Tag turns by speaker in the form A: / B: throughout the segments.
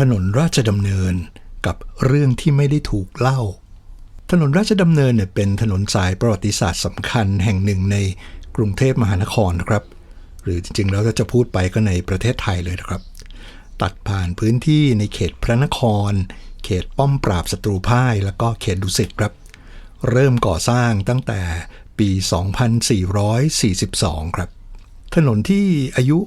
A: ถนนราชดำเนินกับเรื่องที่ไม่ได้ถูกเล่า ถนนราชดำเนินเนี่ยเป็นถนนสายประวัติศาสตร์สำคัญแห่งหนึ่งในกรุงเทพมหานครนะครับ หรือจริงๆแล้วถ้าจะพูดไปก็ในประเทศไทยเลยนะครับ ตัดผ่านพื้นที่ในเขตพระนคร เขตป้อมปราบศัตรูพ่าย แล้วก็เขตดุสิตครับ เริ่มก่อสร้างตั้งแต่ปี 2442 ครับ ถนนที่อายุ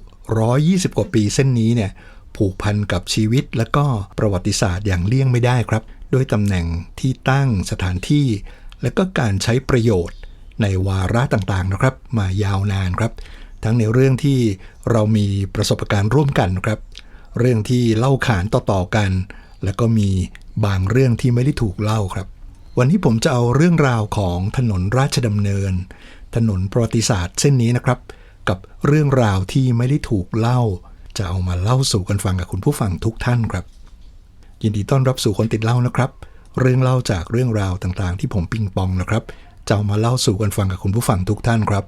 A: 120 กว่าปีเส้นนี้เนี่ย ผูกพันกับชีวิต และก็ประวัติศาสตร์อย่างเลี่ยงไม่ได้ครับ ด้วยตำแหน่งที่ตั้งสถานที่ และก็การใช้ประโยชน์ในวาระต่างๆนะครับ มายาวนานครับ ทั้งในเรื่องที่เรามีประสบการณ์ร่วมกันครับ เรื่องที่เล่าขานต่อๆกัน แล้วก็มีบางเรื่องที่ไม่ได้ถูกเล่าครับ วันนี้ผมจะเอาเรื่องราวของถนนราชดำเนิน ถนนประวัติศาสตร์เส้นนี้นะครับ กับเรื่องราวที่ไม่ได้ถูกเล่า จะเอามาเล่าสู่กันฟังกับคุณผู้ฟังทุกท่านครับ ยินดีต้อนรับสู่คนติดเล่านะครับ เรื่องเล่าจากเรื่องราวต่างๆ ที่ผมปิงปองนะครับจะเอามาเล่าสู่กันฟังกับคุณผู้ฟังทุกท่านครับ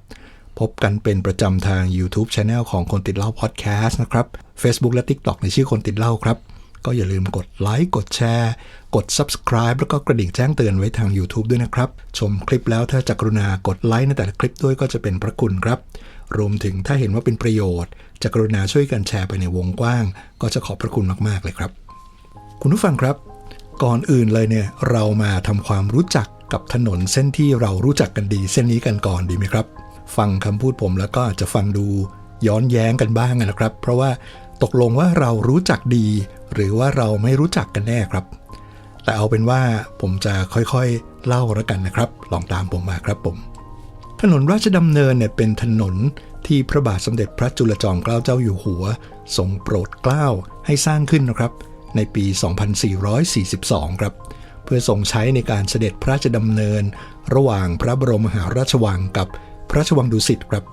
A: พบกันเป็นประจำทาง YouTube Channel ของคนติดเล่าพอดแคสต์นะครับ Facebook และ TikTok ในชื่อคนติดเล่าครับ ก็อย่าลืมกดไลค์กดแชร์ กด Subscribe แล้วก็กระดิ่งแจ้งเตือนไว้ทาง YouTube ด้วยนะครับ ชมคลิปแล้วถ้าจะกรุณากดไลค์ในแต่ละคลิปด้วยก็จะเป็นพระคุณครับ รวมถึงถ้าเห็นว่าเป็นประโยชน์ จะกรุณาช่วยกันแชร์ไปในวงกว้าง ก็จะขอบพระคุณมากๆเลยครับ คุณผู้ฟังครับ ก่อนอื่นเลยเนี่ยเรามาทำความรู้จักกับถนนเส้นที่เรารู้จักกันดี เส้นนี้กันก่อนดีไหมครับ ฟังคำพูดผมแล้วก็อาจจะฟังดูย้อนแย้งกันบ้างนะครับ เพราะว่าตกลงว่าเรารู้จักดี หรือว่าเราไม่รู้จักกันแน่ครับ แต่เอาเป็นว่าผมจะค่อยๆเล่าแล้วกันนะครับ ลองตามผมมาครับผม ถนนราชดำเนินเนี่ยเป็นถนนที่พระบาทสมเด็จพระจุลจอมเกล้าเจ้าอยู่หัวทรงโปรดเกล้าให้สร้างขึ้นนะครับ ในปี 2442 ครับ เพื่อทรงใช้ในการเสด็จพระราชดำเนิน ระหว่างพระบรมมหาราชวังกับพระราชวังดุสิตครับ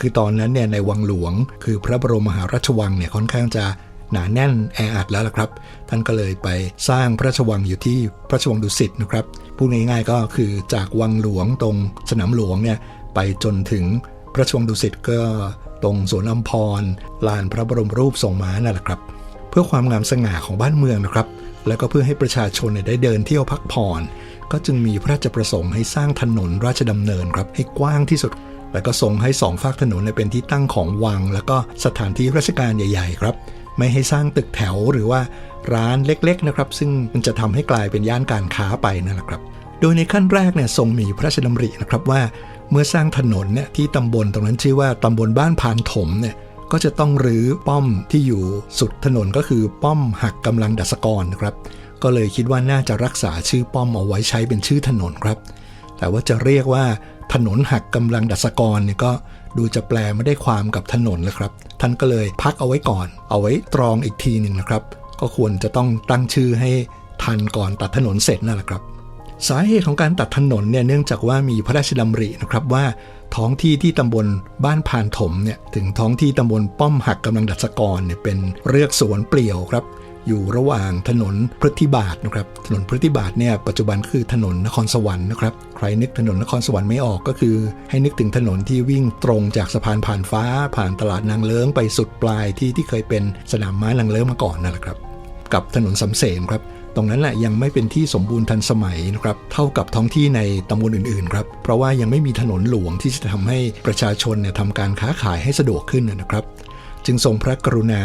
A: คือตอนนั้นเนี่ยในวังหลวง คือพระบรมมหาราชวังเนี่ยค่อนข้างจะ หนาแน่นแออัดแล้วละครับ ท่านก็เลยไปสร้างพระราชวังอยู่ที่พระราชวังดุสิตนะครับพูดง่ายๆก็คือจากวังหลวงตรงสนามหลวงเนี่ยไปจนถึงพระราชวังดุสิตก็ตรงสวนอัมพรลานพระบรมรูปทรงม้านั่นแหละครับ เพื่อความงามสง่าของบ้านเมืองนะครับ แล้วก็เพื่อให้ประชาชนเนี่ยได้เดินเที่ยวพักผ่อน ก็จึงมีพระราชประสงค์ให้สร้างถนนราชดำเนินครับให้กว้างที่สุด แล้วก็ทรงให้สองฝากถนนเนี่ยเป็นที่ตั้งของวัง แล้วก็สถานที่ราชการใหญ่ ๆ ครับ ไม่ให้สร้างตึกแถวหรือว่าร้านเล็กๆนะครับ ซึ่งมันจะทำให้กลายเป็นย่านการค้าไปนั่นแหละครับ โดยในขั้นแรกเนี่ยทรงมีพระราชดำรินะครับว่า เมื่อสร้างถนนเนี่ยที่ตำบลตรงนั้นชื่อว่าตำบลบ้านพานถมเนี่ยก็จะต้องรื้อป้อมที่อยู่สุดถนนก็คือป้อมหักกำลังดัชกรนะครับก็เลยคิดว่าน่าจะรักษาชื่อป้อมเอาไว้ใช้เป็นชื่อถนนครับ แต่ว่าจะเรียกว่าถนนหักกำลังดัชกรเนี่ยก็ ดูจะแปลไม่ได้ความกับถนนเลยครับ ท่านก็เลยพักเอาไว้ก่อน เอาไว้ตรองอีกทีหนึ่งนะครับ ก็ควรจะต้องตั้งชื่อให้ทันก่อนตัดถนนเสร็จนั่นแหละครับ สาเหตุของการตัดถนนเนี่ยเนื่องจากว่ามีพระราชดำรินะครับว่าท้องที่ที่ตำบลบ้านพานถมเนี่ยถึงท้องที่ตำบลป้อมหักกำลังดัชกรเนี่ยเป็นเรือกสวนเปลี่ยวครับ อยู่ระหว่างถนนพฤติบาทนะครับ ถนนพฤติบาทเนี่ยปัจจุบันคือถนนนครสวรรค์นะครับ ใครนึกถนนนครสวรรค์ไม่ออกก็คือ ให้นึกถึงถนนที่วิ่งตรงจากสะพานผ่านฟ้า ผ่านตลาดนางเลิ้งไปสุดปลายที่ที่เคยเป็นสนามม้านางเลิ้งมาก่อนนั่นแหละครับ กับถนนสำเสมครับตรงนั้นแหละยังไม่เป็นที่สมบูรณ์ทันสมัยนะครับเท่ากับท้องที่ในตำบลอื่นๆครับเพราะว่ายังไม่มีถนนหลวงที่จะทำให้ประชาชนเนี่ยทำการค้าขายให้สะดวกขึ้นนะครับ จึงทรงพระกรุณา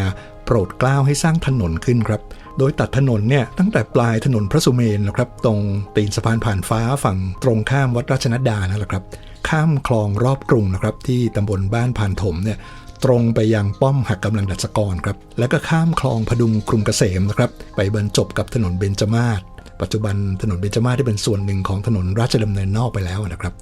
A: โปรดเกล้าให้สร้างถนนขึ้นครับ โดยตัดถนนเนี่ยตั้งแต่ปลายถนนพระสุเมนนะครับ ตรงตีนสะพานผ่านฟ้าฝั่งตรงข้ามวัดราชนัดดานั่นแหละครับ ข้ามคลองรอบกรุงนะครับ ที่ตำบลบ้านผ่านถมเนี่ยตรงไปยังป้อมหักกำลังดัชกรครับ แล้วก็ข้ามคลองพดุงกรุงเกษมนะครับ ไปบรรจบกับถนนเบญจมาศ ปัจจุบันถนนเบญจมาศที่เป็นส่วนหนึ่งของถนนราชดำเนินนอกไปแล้วนะครับ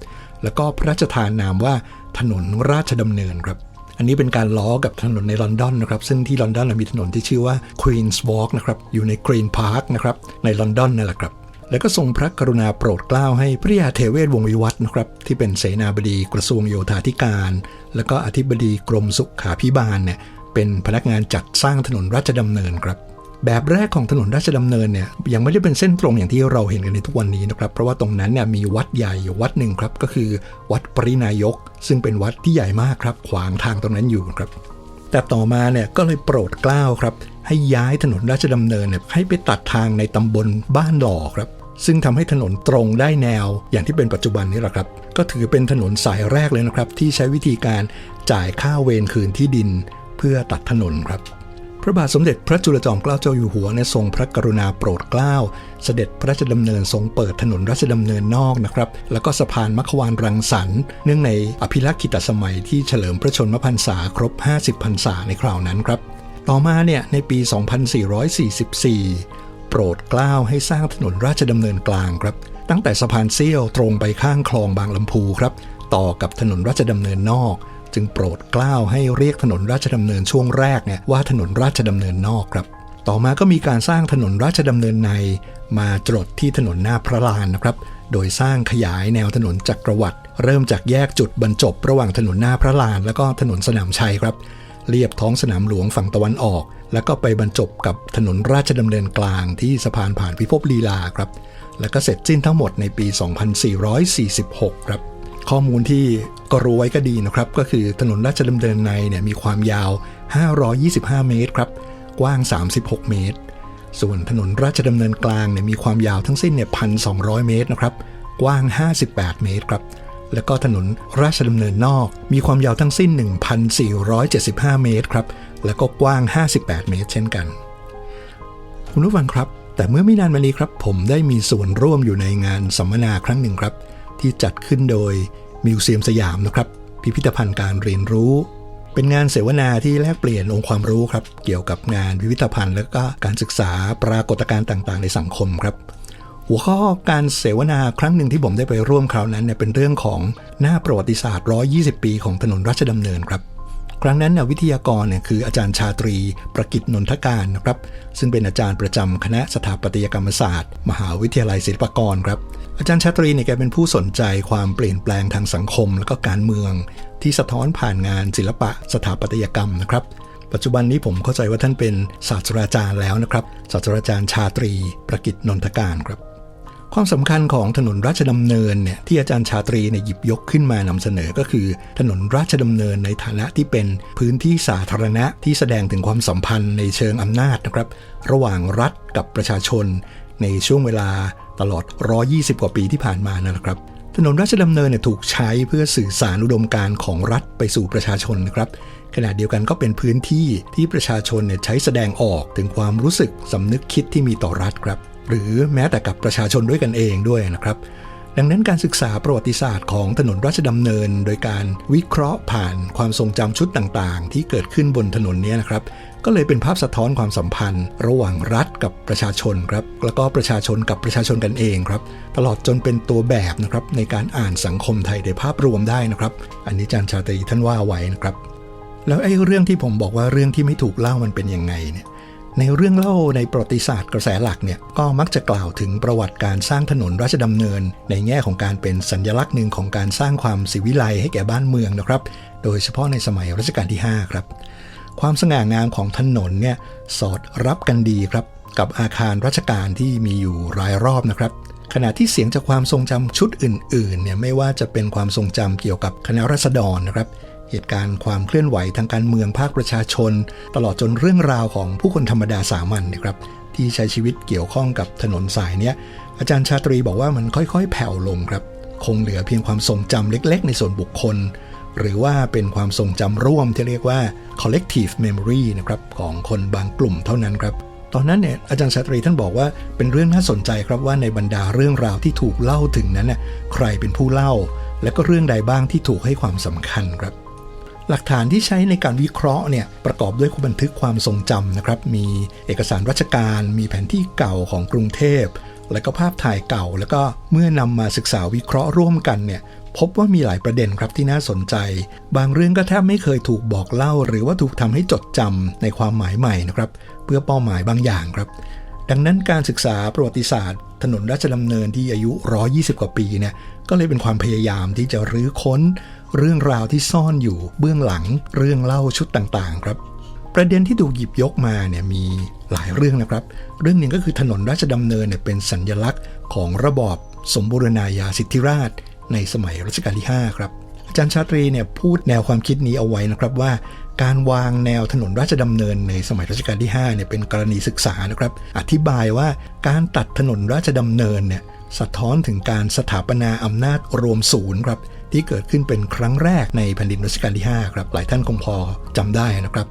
A: แล้วก็พระราชทานนามว่าถนนราชดำเนินครับ อันนี้เป็นการล้อกับถนนในลอนดอนนะครับ ซึ่งที่ลอนดอนมีถนนที่ชื่อว่า Queen's Walk นะครับ อยู่ใน Green Park นะครับ ในลอนดอนนั่นแหละครับ แล้วก็ทรงพระกรุณาโปรดเกล้าให้พระยาเทเวศวงวิวัฒน์นะครับ ที่เป็นเสนาบดีกระทรวงโยธาธิการ แล้วก็อธิบดีกรมสุขาพิบาลเนี่ย เป็นพนักงานจัดสร้างถนนราชดำเนินครับ แบบแรกของถนนราชดำเนินเนี่ยยังไม่ได้เป็นเส้นตรงอย่างที่เราเห็นกันในทุกวันนี้นะครับ เพราะว่าตรงนั้นเนี่ยมีวัดใหญ่อยู่วัดหนึ่งครับ ก็คือวัดปรินายก ซึ่งเป็นวัดที่ใหญ่มากครับ ขวางทางตรงนั้นอยู่ครับ แต่ต่อมาเนี่ยก็เลยโปรดเกล้าครับ ให้ย้ายถนนราชดำเนินเนี่ยให้ไปตัดทางในตำบลบ้านหล่อครับ ซึ่งทำให้ถนนตรงได้แนวอย่างที่เป็นปัจจุบันนี้แหละครับ ก็ถือเป็นถนนสายแรกเลยนะครับ ที่ใช้วิธีการจ่ายค่าเวรคืนที่ดิน เพื่อตัดถนนครับ พระบาทสมเด็จพระจุลจอมเกล้าเจ้าอยู่หัวเนี่ยทรงพระกรุณาโปรดเกล้า เสด็จพระราชดำเนินทรงเปิดถนนราชดำเนินนอกนะครับ แล้วก็สะพานมัขวานรังสรรค์เนื่องในอภิรักษ์กิตสมัยที่เฉลิมพระชนมพรรษาครบ 50 พรรษาในคราวนั้นครับ ต่อมาเนี่ยในปี 2444 โปรดเกล้าให้สร้างถนนราชดำเนินกลางครับ ตั้งแต่สะพานเซี่ยวตรงไปข้างคลองบางลำพูครับ ต่อกับถนนราชดำเนินนอก จึงโปรดกล้าวให้เรียกถนนราชดำเนินช่วงแรกเนี่ยว่าถนนราชดำเนินนอกครับต่อมาก็มีการสร้างถนนราชดำเนินใน มาจรดที่ถนนหน้าพระลานนะครับ โดยสร้างขยายแนวถนนจักรวรรดิเริ่มจากแยกจุดบรรจบ ระหว่างถนนหน้าพระลาน แล้วก็ถนนสนามชัยครับเรียบท้องสนามหลวงฝั่งตะวันออก แล้วก็ไปบรรจบกับถนนราชดำเนินกลางที่สะพานผ่านพิภพลีลาครับ แล้วก็เสร็จสิ้นทั้งหมดในปี 2446 ครับ ข้อมูลที่ก็รู้ไว้ก็ดีนะครับ ก็คือถนนราชดำเนินในเนี่ยมีความยาว 525 เมตรครับ กว้าง 36 เมตร ส่วนถนนราชดำเนินกลางเนี่ยมีความยาวทั้งสิ้นเนี่ย1,200 เมตรนะครับ กว้าง 58 เมตรครับ แล้วก็ถนนราชดำเนินนอก มีความยาวทั้งสิ้น 1,475 เมตรครับ แล้วก็กว้าง 58 เมตร เช่นกัน คุณผู้ฟังครับ แต่เมื่อไม่นานมานี้ครับ ผมได้มีส่วนร่วมอยู่ในงานสัมมนาครั้งหนึ่งครับ ที่จัดขึ้นโดยมิวเซียมสยามนะครับ พิพิธภัณฑ์การเรียนรู้ เป็นงานเสวนาที่แลกเปลี่ยนองค์ความรู้ครับ เกี่ยวกับงานพิพิธภัณฑ์ และก็การศึกษาปรากฏการณ์ต่าง ๆ ในสังคมครับ หัวข้อการเสวนาครั้งหนึ่งที่ผมได้ไปร่วมคราวนั้นเนี่ยเป็นเรื่องของหน้าประวัติศาสตร์ 120 ปีของถนนราชดำเนินครับ ครั้งนั้นเนี่ยวิทยากรเนี่ยคืออาจารย์ชาตรีประกิตนนทการนะครับ ซึ่งเป็นอาจารย์ประจำคณะสถาปัตยกรรมศาสตร์ มหาวิทยาลัยศิลปากรครับ อาจารย์ชาตรีเนี่ยแกเป็นผู้สนใจความเปลี่ยนแปลงทางสังคม และก็การเมือง ที่สะท้อนผ่านงานศิลปะสถาปัตยกรรมนะครับ ปัจจุบันนี้ผมเข้าใจว่าท่านเป็นศาสตราจารย์แล้วนะครับ ศาสตราจารย์ชาตรีประกิตนนทการครับ ความสำคัญของถนนราชดำเนินเนี่ยที่อาจารย์ชาตรีเนี่ยหยิบยกขึ้นมานำเสนอก็คือ ถนนราชดำเนินในฐานะที่เป็นพื้นที่สาธารณะที่แสดงถึงความสัมพันธ์ในเชิงอำนาจนะครับ ระหว่างรัฐกับประชาชน ในช่วงเวลาตลอด 120 กว่าปีที่ผ่านมานะครับ ถนนราชดำเนินเนี่ยถูกใช้เพื่อสื่อสารอุดมการณ์ของรัฐไปสู่ประชาชนนะครับขณะเดียวกันก็เป็นพื้นที่ที่ประชาชนเนี่ยใช้แสดงออกถึงความรู้สึกสำนึกคิดที่มีต่อรัฐครับ หรือแม้แต่กับประชาชนด้วยกันเองด้วยนะครับ ดังนั้นการศึกษาประวัติศาสตร์ของถนนราชดำเนิน โดยการวิเคราะห์ผ่านความทรงจำชุดต่างๆ ที่เกิดขึ้นบนถนนนี้นะครับ ก็เลยเป็นภาพสะท้อนความสัมพันธ์ ระหว่างรัฐกับประชาชนครับ แล้วก็ประชาชนกับประชาชนกันเองครับ ตลอดจนเป็นตัวแบบนะครับในการอ่านสังคมไทยในภาพรวมได้นะครับ อันนี้อาจารย์ชาตรีท่านว่าไว้นะครับ แล้วไอ้เรื่องที่ผมบอกว่าเรื่องที่ไม่ถูกเล่ามันเป็นยังไงเนี่ย ในเรื่องเล่าในประวัติศาสตร์กระแสหลักเนี่ยก็มักจะกล่าวถึงประวัติการสร้างถนนราชดำเนิน ในแง่ของการเป็นสัญลักษณ์หนึ่งของการสร้างความศิวิไลให้แก่บ้านเมืองนะครับ โดยเฉพาะในสมัยรัชกาลที่ 5 ครับ ความสง่างามของถนนเนี่ยสอดรับกันดีครับ กับอาคารราชการที่มีอยู่รายรอบนะครับขณะที่เสียงจากความทรงจำชุดอื่นๆเนี่ยไม่ว่าจะเป็นความทรงจำเกี่ยวกับคณะรัษฎรนะครับ เหตุการณ์ความเคลื่อนไหวทางการเมืองภาคประชาชน ตลอดจนเรื่องราวของผู้คนธรรมดาสามัญนะครับที่ใช้ชีวิตเกี่ยวข้องกับถนนสายเนี้ยอาจารย์ชาตรีบอกว่ามันค่อยๆ แผ่วลงครับ คงเหลือเพียงความทรงจำเล็ก ๆ ในส่วนบุคคล หรือว่าเป็นความทรงจำร่วมที่เรียกว่า collective memory นะครับของคนบางกลุ่มเท่านั้นครับตอนนั้นเนี่ยอาจารย์ชาตรีท่านบอกว่าเป็นเรื่องน่าสนใจครับว่าในบรรดาเรื่องราวที่ถูกเล่าถึงนั้นน่ะใครเป็นผู้เล่า และก็เรื่องใดบ้างที่ถูกให้ความสำคัญครับ หลักฐานที่ใช้ในการวิเคราะห์เนี่ยประกอบด้วยบันทึกความทรงจำนะครับ มีเอกสารราชการ มีแผนที่เก่าของกรุงเทพ และก็ภาพถ่ายเก่า แล้วก็เมื่อนำมาศึกษาวิเคราะห์ร่วมกันเนี่ยพบว่ามีหลายประเด็นครับที่น่าสนใจ บางเรื่องก็แทบไม่เคยถูกบอกเล่า หรือว่าถูกทำให้จดจำในความหมายใหม่นะครับ เพื่อเป้าหมายบางอย่างครับ ดังนั้นการศึกษาประวัติศาสตร์ ถนนราชดำเนินที่อายุ 120 กว่าปีเนี่ยก็เลยเป็นความพยายามที่จะรื้อค้น เรื่องราวที่ซ่อนอยู่เบื้องหลังเรื่องเล่าชุดต่างๆ ครับ ประเด็นที่ถูกหยิบยกมาเนี่ยมีหลายเรื่องนะครับ เรื่องหนึ่งก็คือถนนราชดำเนินเนี่ยเป็นสัญญลักษณ์ของระบอบสมบูรณาญาสิทธิราช ในสมัยรัชกาลที่ 5 ครับอาอาจารย์ชาตรีเนี่ยพูดแนวความคิดนี้เอาไว้นะครับว่า การวางแนวถนนราชดำเนินในสมัยรัชกาลที่5เนี่ยเป็นกรณีศึกษานะครับ อธิบายว่าการตัดถนนราชดำเนินเนี่ยสะท้อนถึงการสถาปนาอำนาจรวมศูนย์ครับที่เกิดขึ้นเป็นครั้งแรกในแผ่นดินรัชกาลที่5ครับหลายท่านคงพอจำได้นะครับ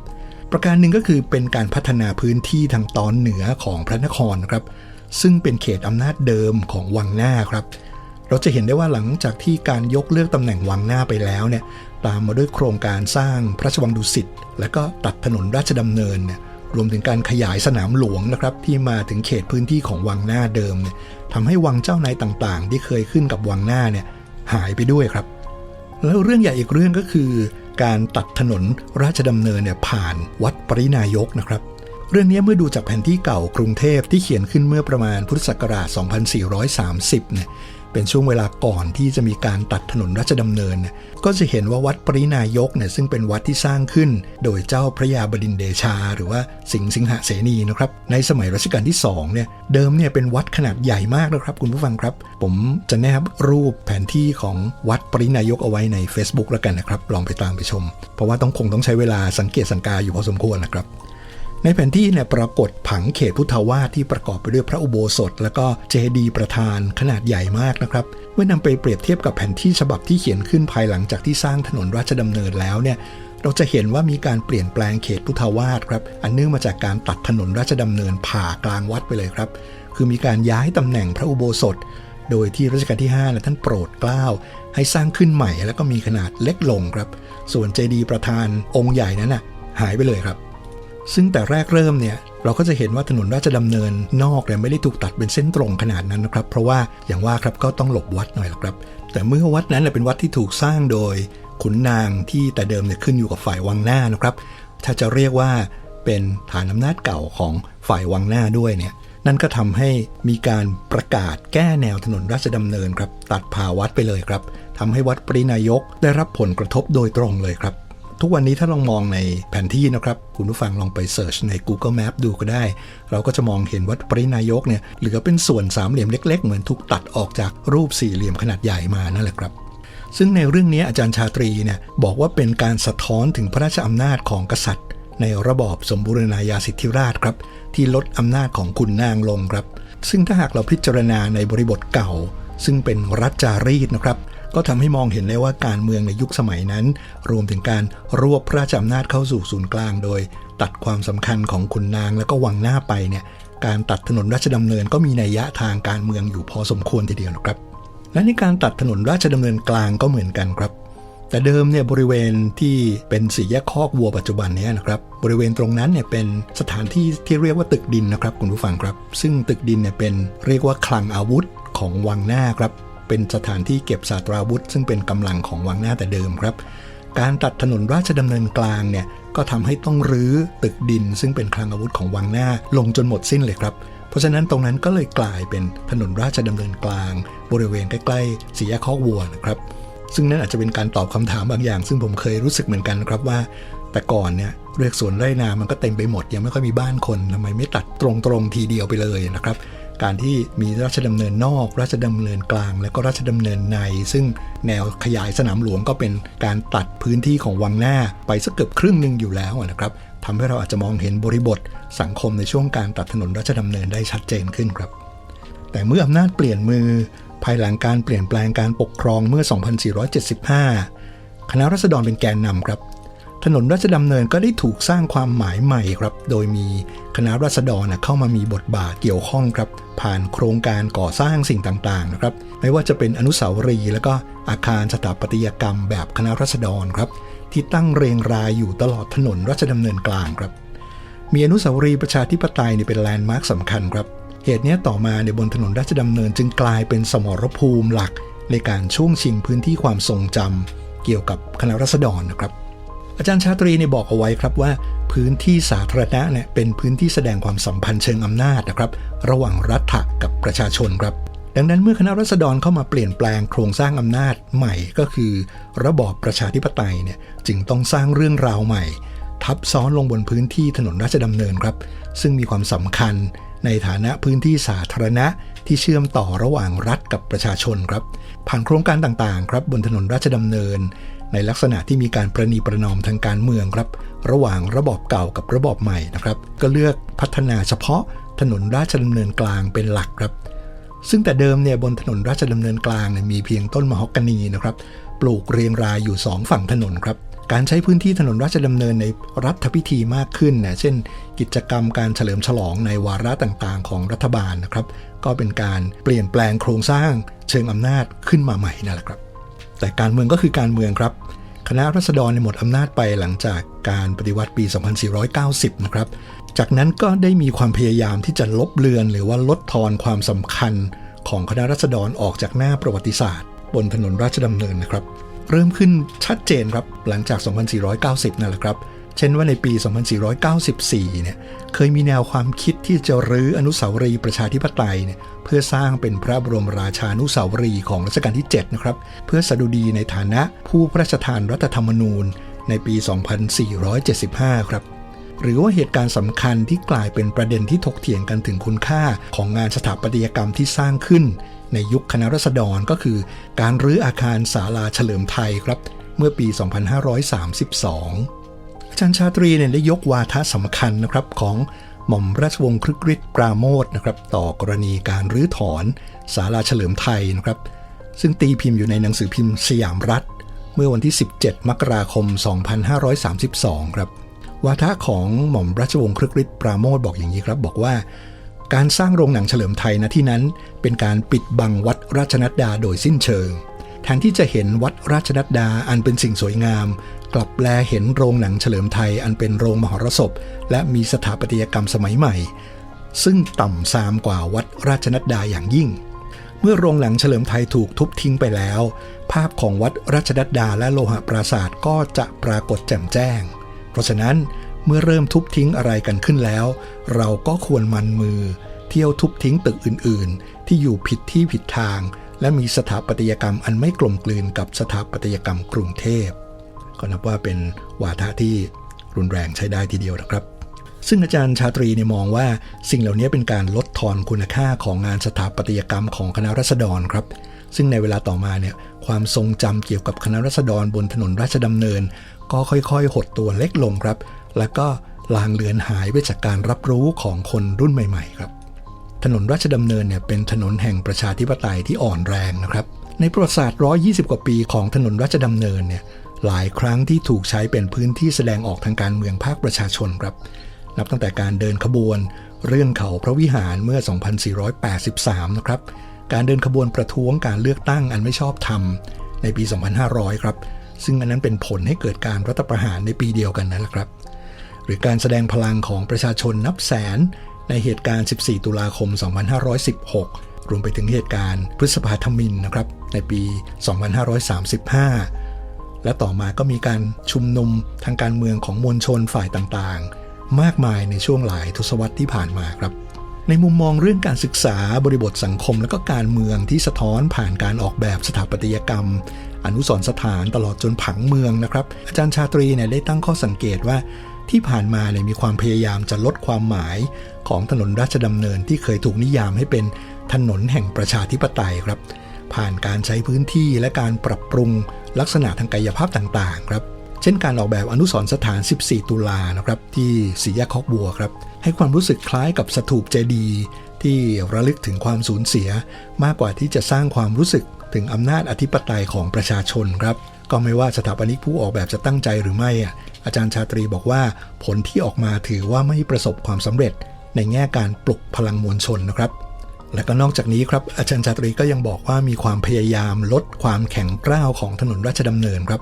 A: ประการหนึ่งก็คือเป็นการพัฒนาพื้นที่ทางตอนเหนือของพระนครครับซึ่งเป็นเขตอำนาจเดิมของวังหน้าครับ เราจะเห็นได้ว่าหลังจากที่การยกเลิกตำแหน่งวังหน้าไปแล้วเนี่ย ตามมาด้วยโครงการสร้างพระราชวังดุสิตและก็ตัดถนนราชดำเนินเนี่ยรวมถึงการขยายสนามหลวงนะครับที่มาถึงเขตพื้นที่ของวังหน้าเดิมเนี่ยทำให้วังเจ้านายต่างๆ ที่เคยขึ้นกับวังหน้าเนี่ยหายไปด้วยครับ แล้วเรื่องใหญ่อีกเรื่องก็คือ การตัดถนนราชดำเนินเนี่ยผ่านวัดปรินายกนะครับ เรื่องนี้เมื่อดูจากแผนที่เก่ากรุงเทพที่เขียนขึ้นเมื่อประมาณพุทธศักราช 2430เนี่ย เป็นช่วงเวลาก่อนที่จะมีการตัดถนนราชดำเนินเนี่ยก็จะเห็นว่าวัดปรินายกเนี่ยซึ่งเป็นวัดที่สร้างขึ้น โดยเจ้าพระยาบดินเดชา หรือว่าสิงห์สิงหเสนีนะครับในสมัยรัชกาลที่2เนี่ยเดิมเนี่ยเป็นวัดขนาดใหญ่มากนะครับ คุณผู้ฟังครับ ผมจะแนบรูปแผนที่ของวัดปรินายกเอาไว้ใน Facebook แล้วกันนะครับ ลองไปตามไปชม เพราะว่าต้องคงต้องใช้เวลาสังเกตสังกาอยู่พอสมควรนะครับ ในแผนที่เนี่ยปรากฏผังเขตพุทธวาสที่ประกอบไปด้วยพระอุโบสถ และก็เจดีย์ประธานขนาดใหญ่มากนะครับ เมื่อนำไปเปรียบเทียบกับแผนที่ฉบับที่เขียนขึ้นภายหลังจากที่สร้างถนนราชดำเนินแล้วเนี่ยเราจะเห็นว่ามีการเปลี่ยนแปลงเขตพุทธวาสครับ อันเนื่องมาจากการตัดถนนราชดำเนินผ่ากลางวัดไปเลยครับ คือมีการย้ายตำแหน่งพระอุโบสถ โดยที่รัชกาลที่5นะท่านโปรดเกล้าให้สร้างขึ้นใหม่แล้วก็มีขนาดเล็กลงครับ ส่วนเจดีย์ประธานองค์ใหญ่นั้นน่ะหายไปเลยครับ ซึ่งแต่แรกเริ่มเนี่ยเราก็จะเห็นว่าถนนราชดำเนินนอกเนี่ยไม่ได้ถูกตัดเป็นเส้นตรงขนาดนั้นนะครับ เพราะว่าอย่างว่าครับก็ต้องหลบวัดหน่อยละครับ แต่เมื่อวัดนั้นเนยเป็นวัดที่ถูกสร้างโดยขุนนางที่แต่เดิมเนี่ยขึ้นอยู่กับฝ่ายวังหน้านะครับ ถ้าจะเรียกว่าเป็นฐานอำนาจเก่าของฝ่ายวังหน้าด้วยเนี่ยนั่นก็ทำให้มีการประกาศแก้แนวถนนราชดำเนินครับ ตัดผ่าวัดไปเลยครับทำให้วัดปรินายกได้รับผลกระทบโดยตรงเลยครับ ทุกวันนี้ถ้าลองมองในแผนที่นะครับ คุณผู้ฟังลองไปเสิร์ชใน Google Map ดูก็ได้ เราก็จะมองเห็นวัดปรินายกเนี่ยเหลือเป็นส่วนสามเหลี่ยมเล็ก ๆ เหมือนถูกตัดออกจากรูปสี่เหลี่ยมขนาดใหญ่มานั่นแหละครับซึ่งในเรื่องนี้อาจารย์ชาตรีเนี่ยบอกว่าเป็นการสะท้อนถึงพระราชอำนาจของกษัตริย์ ในระบอบสมบูรณาญาสิทธิราชครับ ที่ลดอำนาจของขุนนางลงครับ ซึ่งถ้าหากเราพิจารณาในบริบทเก่า ซึ่งเป็นรัฐจารีตนะครับ ก็ทำให้มองเห็นได้ว่าการเมืองในยุคสมัยนั้น รวมถึงการรวบพระราชอำนาจเข้าสู่ศูนย์กลาง โดย ตัดความสำคัญของขุนนางแล้วก็วังหน้าไปเนี่ยการตัดถนนราชดำเนินก็มีนัยยะทางการเมืองอยู่พอสมควรทีเดียวนะครับ และในการตัดถนนราชดำเนินกลางก็เหมือนกันครับ แต่เดิมเนี่ยบริเวณที่เป็นสี่แยกคอกวัวปัจจุบันนี้นะครับ บริเวณตรงนั้นเนี่ยเป็นสถานที่ที่เรียกว่าตึกดินนะครับคุณผู้ฟังครับ ซึ่งตึกดินเนี่ยเป็นเรียกว่าคลังอาวุธของวังหน้าครับ เป็นสถานที่เก็บสาตราวุธ ซึ่งเป็นกำลังของวังหน้าแต่เดิมครับ การตัดถนนราชดำเนินกลางเนี่ยก็ทำให้ต้องรื้อตึกดิน ซึ่งเป็นคลังอาวุธของวังหน้าลงจนหมดสิ้นเลยครับ เพราะฉะนั้นตรงนั้นก็เลยกลายเป็นถนนราชดำเนินกลาง บริเวณใกล้ๆสี่แยกคอกวัวนะครับ ซึ่งนั่นอาจจะเป็นการตอบคำถามบางอย่าง ซึ่งผมเคยรู้สึกเหมือนกันครับว่า แต่ก่อนเนี่ยเรียกสวนไร่นามันก็เต็มไปหมดยังไม่ค่อยมีบ้านคนทำไมไม่ตัดตรงๆทีเดียวไปเลยนะครับ การที่มีราชดำเนินนอก ราชดำเนินกลาง และก็ราชดำเนินใน ซึ่งแนวขยายสนามหลวงก็เป็นการตัดพื้นที่ของวังหน้าไปสักเกือบครึ่งหนึ่งอยู่แล้วนะครับทำให้เราอาจจะมองเห็นบริบทสังคมในช่วงการตัดถนนราชดำเนินได้ชัดเจนขึ้นครับ แต่เมื่ออำนาจเปลี่ยนมือ ภายหลังการเปลี่ยนแปลงการปกครองเมื่อ 2475 คณะรัษฎรเป็นแกนนำครับ ถนนราชดำเนินก็ได้ถูกสร้างความหมายใหม่ครับ โดยมีคณะรัษฎรเข้ามามีบทบาทเกี่ยวข้องครับ ผ่านโครงการก่อสร้างสิ่งต่างๆนะครับ ไม่ว่าจะเป็นอนุสาวรีย์แล้วก็อาคารสถาปัตยกรรมแบบคณะรัษฎรครับ ที่ตั้งเรียงรายอยู่ตลอดถนนราชดำเนินกลางครับ มีอนุสาวรีย์ประชาธิปไตยเป็นแลนด์มาร์คสำคัญครับ เหตุนี้ต่อมาในบนถนนราชดำเนินจึงกลายเป็นสมรภูมิหลัก ในการช่วงชิงพื้นที่ความทรงจำเกี่ยวกับคณะรัษฎรนะครับ อาจารย์ชาตรีเนี่ยบอกเอาไว้ครับว่า พื้นที่สาธารณะเนี่ยเป็นพื้นที่แสดงความสัมพันธ์เชิงอำนาจนะครับ ระหว่างรัฐกับประชาชนครับ ดังนั้นเมื่อคณะรัษฎรเข้ามาเปลี่ยนแปลงโครงสร้างอำนาจใหม่ก็คือ ระบอบประชาธิปไตยเนี่ยจึงต้องสร้างเรื่องราวใหม่ ทับซ้อนลงบนพื้นที่ถนนราชดำเนินครับ ซึ่งมีความสำคัญในฐานะพื้นที่สาธารณะที่เชื่อมต่อระหว่างรัฐกับประชาชนครับ ผ่านโครงการต่างๆ ครับบนถนนราชดำเนิน ในลักษณะที่มีการประนีประนอมทางการเมืองครับ ระหว่างระบอบเก่ากับระบอบใหม่นะครับ ก็เลือกพัฒนาเฉพาะถนนราชดำเนินกลางเป็นหลักครับ ซึ่งแต่เดิมเนี่ยบนถนนราชดำเนินกลางเนี่ยมีเพียงต้นมะฮอกกานีนะครับปลูกเรียงรายอยู่ 2 ฝั่งถนนครับการใช้พื้นที่ถนนราชดำเนินในรัฐพิธีมากขึ้นนะเช่น กิจกรรมการเฉลิมฉลองในวาระต่างๆ ของรัฐบาลนะครับ ก็เป็นการเปลี่ยนแปลงโครงสร้างเชิงอำนาจขึ้นมาใหม่นั่นแหละครับ แต่การเมืองก็คือการเมืองครับ คณะรัษฎรหมดอำนาจไปหลังจากการปฏิวัติปี 2490 นะครับ จากนั้นก็ได้มีความพยายามที่จะลบเลือน หรือว่าลดทอนความสำคัญของคณะรัษฎรออกจากหน้าประวัติศาสตร์ บนถนนราชดำเนินนะครับ เริ่มขึ้นชัดเจนครับหลังจาก 2490 นั่นแหละครับ เช่นว่าในปี 2494 เนี่ย เคยมีแนวความคิดที่จะรื้ออนุสาวรีย์ประชาธิปไตยเนี่ยเพื่อสร้างเป็นพระบรมราชานุสาวรีย์ของรัชกาลที่ 7 นะครับ เพื่อสดุดีในฐานะผู้พระราชทานรัฐธรรมนูญในปี 2475 ครับ หรือว่าเหตุการณ์สำคัญที่กลายเป็นประเด็นที่ถกเถียงกันถึงคุณค่าของงานสถาปัตยกรรมที่สร้างขึ้น ในยุคคณะรัษฎรก็คือ การรื้ออาคารศาลาเฉลิมไทยครับ เมื่อปี 2532อา จารย์ชาตรีเนี่ยได้ยกวาทะสำคัญนะครับของหม่อมราชวงศ์ครึกฤทธิ์ปราโมทนะครับต่อกรณีการรื้อถอนศาลาเฉลิมไทยนะครับ ซึ่งตีพิมพ์อยู่ในหนังสือพิมพ์สยามรัฐ เมื่อวันที่ 17 มกราคม 2532 ครับวาทะของหม่อมราชวงศ์ครึกฤทธิ์ปราโมทบอกอย่างนี้ครับ บอกว่า การสร้างโรงหนังเฉลิมไทยณที่นั้น เป็นการปิดบังวัดราชนัดดาโดยสิ้นเชิงแทนที่จะเห็นวัดราชนัดดาอันเป็นสิ่งสวยงาม กลับแลเห็นโรงหนังเฉลิมไทยอันเป็นโรงมหรสพ และมีสถาปัตยกรรมสมัยใหม่ ซึ่งต่ำซามกว่าวัดราชนัดดาอย่างยิ่ง เมื่อโรงหนังเฉลิมไทยถูกทุบทิ้งไปแล้ว ภาพของวัดราชดัดดาและโลหะปราสาทก็จะปรากฏแจ่มแจ้ง เพราะฉะนั้นเมื่อเริ่มทุบทิ้งอะไรกันขึ้นแล้ว เราก็ควรมันมือ เที่ยวทุบทิ้งตึกอื่น ๆ ที่อยู่ผิดที่ผิดทาง และมีสถาปัตยกรรมอันไม่กลมกลืนกับสถาปัตยกรรมกรุงเทพ ก็นับว่าเป็นวาทะที่รุนแรงใช้ได้ทีเดียวนะครับ ซึ่งอาจารย์ชาตรีเนี่ยมองว่าสิ่งเหล่านี้เป็นการลดทอนคุณค่าของงานสถาปัตยกรรมของคณะรัษฎรครับ ซึ่งในเวลาต่อมาเนี่ยความทรงจำเกี่ยวกับคณะรัษฎรบนถนนราชดำเนิน ก็ค่อยๆ หดตัวเล็กลงครับ แล้วก็ลางเลือนหายไปจากการรับรู้ของคนรุ่นใหม่ ๆ ครับ ถนนราชดำเนินเนี่ยเป็นถนนแห่งประชาธิปไตยที่อ่อนแรงนะครับ ในประวัติศาสตร์ 120 กว่าปีของถนนราชดำเนินเนี่ย หลายครั้งที่ถูกใช้เป็นพื้นที่แสดงออกทางการเมืองภาคประชาชนครับนับตั้งแต่การเดินขบวน เรื่องเขาพระวิหารเมื่อ 2483 นะครับ การเดินขบวนประท้วงการเลือกตั้งอันไม่ชอบธรรมในปี 2500 ครับ ซึ่งอันนั้นเป็นผลให้เกิดการรัฐประหารในปีเดียวกันนั่นแหละครับ หรือการแสดงพลังของประชาชนนับแสน ในเหตุการณ์ 14 ตุลาคม 2516 รวมไปถึงเหตุการณ์พฤษภาธมินนะครับในปี 2535 และต่อมาก็มีการชุมนุมทางการเมืองของมวลชนฝ่ายต่างๆ มากมายในช่วงหลายทศวรรษที่ผ่านมาครับ ในมุมมองเรื่องการศึกษาบริบทสังคมและก็การเมืองที่สะท้อนผ่านการออกแบบสถาปัตยกรรม อนุสรสถานตลอดจนผังเมืองนะครับ อาจารย์ชาตรีเนี่ยได้ตั้งข้อสังเกตว่าที่ผ่านมาเนี่ยมีความพยายามจะลดความหมายของถนนราชดำเนินที่เคยถูกนิยามให้เป็นถนนแห่งประชาธิปไตยครับ ผ่านการใช้พื้นที่และการปรับปรุง ลักษณะทางกายภาพต่างๆครับเช่นการออกแบบอนุสรสถาน 14 ตุลานะครับที่สีแยกคอกบัวครับให้ความรู้สึกคล้ายกับสถูปเจดีย์ที่ระลึกถึงความสูญเสีย มากกว่าที่จะสร้างความรู้สึกถึงอำนาจอธิปไตยของประชาชนครับก็ไม่ว่าสถาปนิกผู้ออกแบบจะตั้งใจหรือไม่อะอาจารย์ชาตรีบอกว่าผลที่ออกมาถือว่าไม่ประสบความสำเร็จในแง่การปลุกพลังมวลชนนะครับ และก็นอกจากนี้ครับอาจารย์ชาตรีก็ยังบอกว่ามีความพยายามลดความแข็งกร้าวของถนนราชดำเนินครับ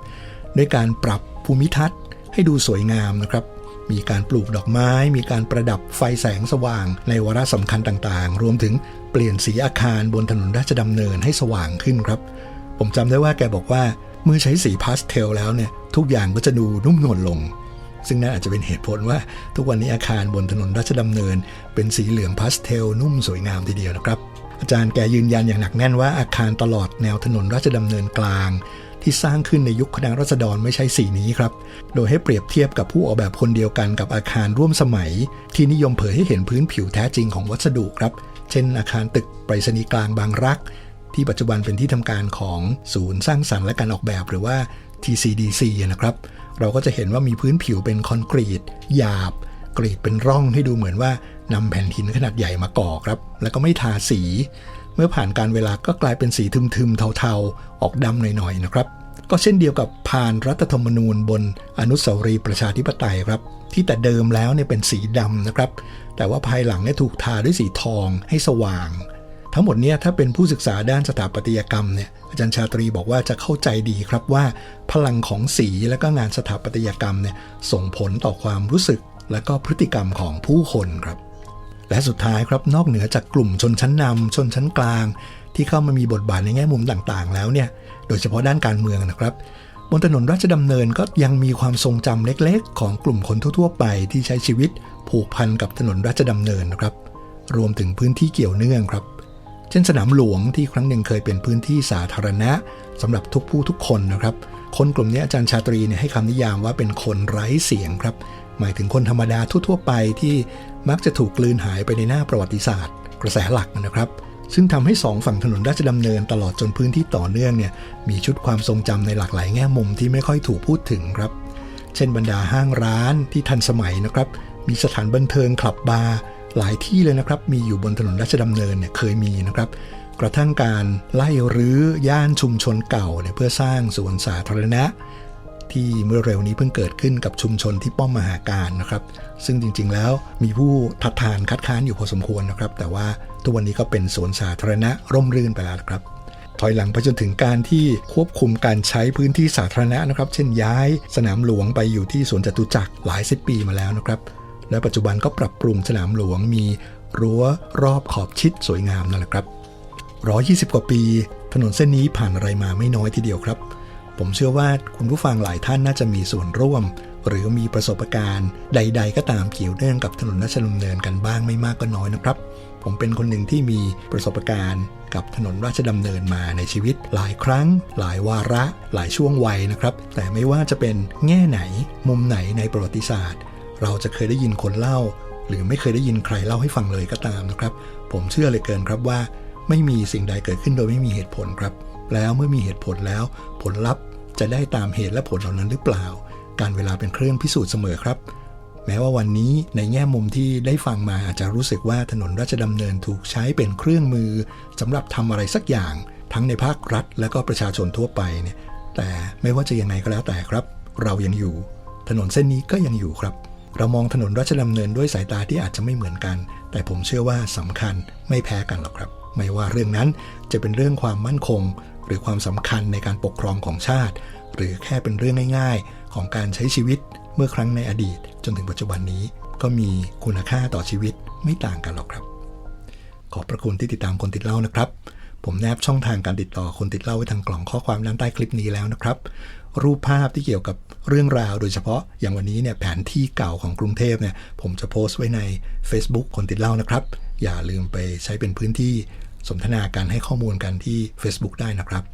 A: ด้วยการปรับภูมิทัศน์ให้ดูสวยงามนะครับมีการปลูกดอกไม้ มีการประดับไฟแสงสว่าง ในวาระสำคัญต่างๆ รวมถึงเปลี่ยนสีอาคารบนถนนราชดำเนินให้สว่างขึ้นครับ ผมจำได้ว่าแกบอกว่า เมื่อใช้สีพาสเทลแล้วเนี่ยทุกอย่างก็จะดูนุ่มนวลลง ซึ่งน่าอาจจะเป็นเหตุผลว่าทุกวันนี้อาคารบนถนนราชดำเนิน เป็นสีเหลืองพาสเทลนุ่มสวยงามทีเดียวนะครับ อาจารย์แกยืนยันอย่างหนักแน่นว่าอาคารตลอดแนวถนนราชดำเนินกลาง ที่สร้างขึ้นในยุคคณะรัษฎรไม่ใช่สีนี้ครับ โดยให้เปรียบเทียบกับผู้ออกแบบคนเดียวกันกับอาคารร่วมสมัย ที่นิยมเผยให้เห็นพื้นผิวแท้จริงของวัสดุครับ เช่น อาคารตึกไปรษณีย์กลางบางรัก ที่ปัจจุบันเป็นที่ทำการของศูนย์สร้างสรรค์และการออกแบบหรือว่า TCDC นะครับ เราก็จะเห็นว่ามีพื้นผิวเป็นคอนกรีตหยาบ กรีดเป็นร่องให้ดูเหมือนว่านำแผ่นหินขนาดใหญ่มาก่อครับ แล้วก็ไม่ทาสี เมื่อผ่านการเวลาก็กลายเป็นสีทึมๆเทาๆ ออกดำหน่อยๆนะครับ ก็เช่นเดียวกับผ่านรัฐธรรมนูญบนอนุสาวรีย์ประชาธิปไตยครับ ที่แต่เดิมแล้วเนี่ยเป็นสีดำนะครับ แต่ว่าภายหลังเนี่ยถูกทาด้วยสีทองให้สว่าง ทั้งหมดนี่ยถ้าเป็นผู้ศึกษาด้านสถาปัตยกรรมเนี่ยอาจารย์ชาตรีบอกว่าจะเข้าใจดีครับว่า พลังของสีและก็งานสถาปัตยกรรมเนี่ยส่งผลต่อความรู้สึก และก็พฤติกรรมของผู้คนครับ และสุดท้ายครับนอกเหนือจากกลุ่มชนชั้นนำชนชั้นกลาง ที่เข้ามามีบทบาทในแง่มุมต่างๆ แล้วเนี่ยโดยเฉพาะด้านการเมืองนะครับบนถนนราชดำเนินก็ยังมีความทรงจำเล็กๆ ของกลุ่มคนทั่วๆ ไปที่ใช้ชีวิตผูกพันกับถนนราชดำเนินนะครับ รวมถึงพื้นที่เกี่ยวเนื่องครับ เช่นสนามหลวงที่ครั้งหนึ่งเคยเป็นพื้นที่สาธารณะสำหรับทุกผู้ทุกคนนะครับ คนกลุ่มนี้อาจารย์ชาตรีเนี่ยให้คำนิยามว่าเป็นคนไร้เสียงครับ หมายถึงคนธรรมดาทั่วๆไปที่มักจะถูกกลืนหายไปในหน้าประวัติศาสตร์ กระแสหลักนะครับ ซึ่งทำให้สองฝั่งถนนราชดำเนินตลอดจนพื้นที่ต่อเนื่องเนี่ยมีชุดความทรงจำในหลากหลายแง่มุมที่ไม่ค่อยถูกพูดถึงครับ เช่นบรรดาห้างร้านที่ทันสมัยนะครับมีสถานบันเทิงคลับบาร์ หลายที่เลยนะครับ มีอยู่บนถนนราชดำเนินเนี่ยเคยมีนะครับ กระทั่งการไล่รื้อย่านชุมชนเก่าเนี่ยเพื่อสร้างสวนสาธารณะ ที่เมื่อเร็วนี้เพิ่งเกิดขึ้นกับชุมชนที่ป้อมมหาการนะครับ ซึ่งจริงๆแล้วมีผู้ทัดทานคัดค้านอยู่พอสมควรนะครับ แต่ว่าทุกวันนี้ก็เป็นสวนสาธารณะร่มรื่นไปแล้วครับถอยหลังไปจนถึงการที่ควบคุมการใช้พื้นที่สาธารณะนะครับ เช่นย้ายสนามหลวงไปอยู่ที่สวนจตุจักรหลายสิบปีมาแล้วนะครับ และปัจจุบันก็ปรับปรุงสนามหลวงมีรั้วรอบขอบชิดสวยงามนั่นแหละครับ 120 กว่าปี ถนนเส้นนี้ผ่านอะไรมาไม่น้อยทีเดียวครับ ผมเชื่อว่าคุณผู้ฟังหลายท่านน่าจะมีส่วนร่วม หรือมีประสบการณ์ ใด ๆ ก็ตามเกี่ยวเนื่องกับถนนราชดำเนินกันบ้างไม่มากก็น้อยนะครับ ผมเป็นคนหนึ่งที่มีประสบการณ์กับถนนราชดำเนินมาในชีวิต หลายครั้ง หลายวาระ หลายช่วงวัยนะครับ แต่ไม่ว่าจะเป็นแง่ไหน มุมไหนในประวัติศาสตร์ เราจะเคยได้ยินคนเล่า หรือไม่เคยได้ยินใครเล่าให้ฟังเลยก็ตามนะครับ ผมเชื่อเลยเกินครับว่า ไม่มีสิ่งใดเกิดขึ้นโดยไม่มีเหตุผลครับ แล้วเมื่อมีเหตุผลแล้ว ผลลัพธ์จะได้ตามเหตุและผลเหล่านั้นหรือเปล่า การเวลาเป็นเครื่องพิสูจน์เสมอครับ แม้ว่าวันนี้ในแง่มุมที่ได้ฟังมาอาจจะรู้สึกว่าถนนราชดำเนินถูกใช้เป็นเครื่องมือสำหรับทำอะไรสักอย่าง ทั้งในภาครัฐ และก็ประชาชนทั่วไปเนี่ยแต่ไม่ว่าจะยังไงก็แล้วแต่ครับ เรายังอยู่ ถนนเส้นนี้ก็ยังอยู่ครับ เรามองถนนราชดำเนินด้วยสายตาที่อาจจะไม่เหมือนกัน แต่ผมเชื่อว่าสำคัญไม่แพ้กันหรอกครับ ไม่ว่าเรื่องนั้นจะเป็นเรื่องความมั่นคง หรือความสำคัญในการปกครองของชาติ หรือแค่เป็นเรื่องง่าย ๆ ของการใช้ชีวิตเมื่อครั้งในอดีต จนถึงปัจจุบันนี้ ก็มีคุณค่าต่อชีวิตไม่ต่างกันหรอกครับ ขอบพระคุณที่ติดตามคนติดเล่านะครับ ผมแนบช่องทางการติดต่อคนติดเล่าไว้ทางกล่องข้อความด้านใต้คลิปนี้แล้วนะครับ รูปภาพที่เกี่ยวกับเรื่องราวโดยเฉพาะอย่างวันนี้เนี่ยแผนที่เก่าของกรุงเทพเนี่ยผมจะโพสต์ไว้ใน Facebook คนติดเล่านะครับ อย่าลืมไปใช้เป็นพื้นที่สนทนาการให้ข้อมูลกันที่ Facebook ได้นะครับ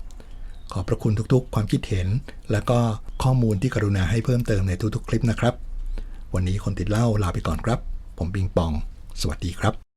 A: ขอบพระคุณทุกๆ ความคิดเห็น และก็ข้อมูลที่กรุณาให้เพิ่มเติมในทุกๆ คลิปนะครับ วันนี้คนติดเล่าลาไปก่อนครับ ผมปิงปอง สวัสดีครับ